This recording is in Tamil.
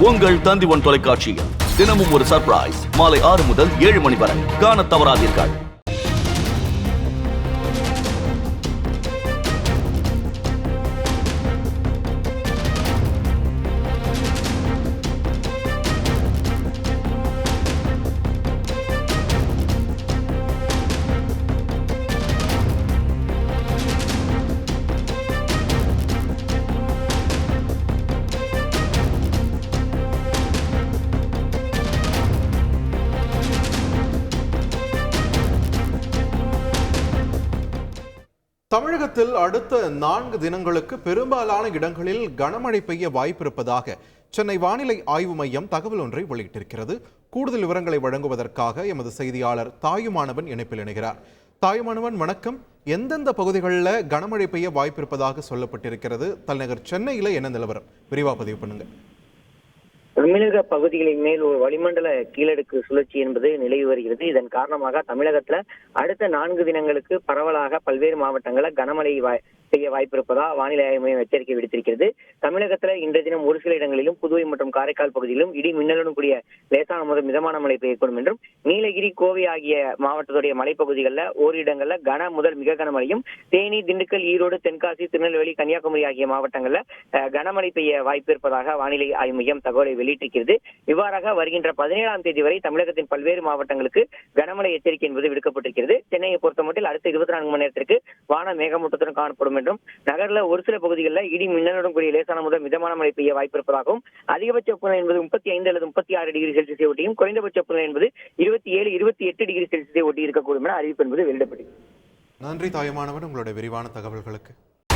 உங்கள் தந்திவன் தொலைக்காட்சியில் தினமும் ஒரு சர்ப்ரைஸ் மாலை ஆறு முதல் ஏழு மணி வரை. காண தவறாதீர்கள். தமிழகத்தில் அடுத்த நான்கு தினங்களுக்கு பெரும்பாலான இடங்களில் கனமழை பெய்ய வாய்ப்பிருப்பதாக சென்னை வானிலை ஆய்வு மையம் தகவல் ஒன்றை வெளியிட்டிருக்கிறது. கூடுதல் விவரங்களை வழங்குவதற்காக எமது செய்தியாளர் தாயுமானவன் இணைப்பில் இணைகிறார். தாயுமானவன் வணக்கம். எந்தெந்த பகுதிகளில் கனமழை பெய்ய வாய்ப்பிருப்பதாக சொல்லப்பட்டிருக்கிறது? தலைநகர் சென்னையில் என்ன நிலவரம்? விரிவா பதிவு பண்ணுங்கள் தமிழக பகுதிகளின் மேல் ஒரு வளிமண்டல கீழடுக்கு சுழற்சி என்பது நிலவி வருகிறது. இதன் காரணமாக தமிழகத்துல அடுத்த நான்கு தினங்களுக்கு பரவலாக பல்வேறு மாவட்டங்களில் கனமழை வாய்- பெய்ய வாய்ப்பிருப்பதா வானிலை ஆய்வு மையம் எச்சரிக்கை விடுத்திருக்கிறது. தமிழகத்துல இன்றைய தினம் ஒரு சில இடங்களிலும் புதுவை மற்றும் காரைக்கால் பகுதியிலும் இடி மின்னலுடன் கூடிய லேசான முதல் மிதமான மழை பெய்யக்கூடும் என்றும் நீலகிரி கோவை ஆகிய மாவட்டத்துடைய மலைப்பகுதிகளில் ஓரிரு இடங்கள்ல கன முதல் மிக கனமழையும் தேனி திண்டுக்கல் ஈரோடு தென்காசி திருநெல்வேலி கன்னியாகுமரி ஆகிய மாவட்டங்கள்ல கனமழை பெய்ய வாய்ப்பு இருப்பதாக வானிலை ஆய்வு மையம் தகவலை வெளியிட்டிருக்கிறது இவ்வாறாக வருகின்ற பதினேழாம் தேதி வரை தமிழகத்தின் பல்வேறு மாவட்டங்களுக்கு கனமழை எச்சரிக்கை என்பது விடுக்கப்பட்டிருக்கிறது. சென்னையை பொறுத்தமட்டில் அடுத்த இருபத்தி நான்கு மணி நேரத்திற்கு வான மேகமூட்டத்துடன் காணப்படும் என்றும் நகர்ல ஒரு சில பகுதிகளில் இடி மின்னலுடன் கூடிய லேசான முதல் மிதமான மழை பெய்ய வாய்ப்பு இருப்பதாகவும் அதிகபட்ச வெப்பநிலை என்பது முப்பத்தி ஐந்து அல்லது முப்பத்தி ஆறு டிகிரி செல்சியஸை ஒட்டியும் குறைந்தபட்ச வெப்பநிலை என்பது இருபத்தி ஏழு இருபத்தி எட்டு டிகிரி செல்சியஸை ஒட்டி இருக்கக்கூடும் என அறிவிப்பு என்பது வெளியிடப்பட்டது நன்றி தாயமானவன் உங்களுடைய விரிவான தகவல்களுக்கு.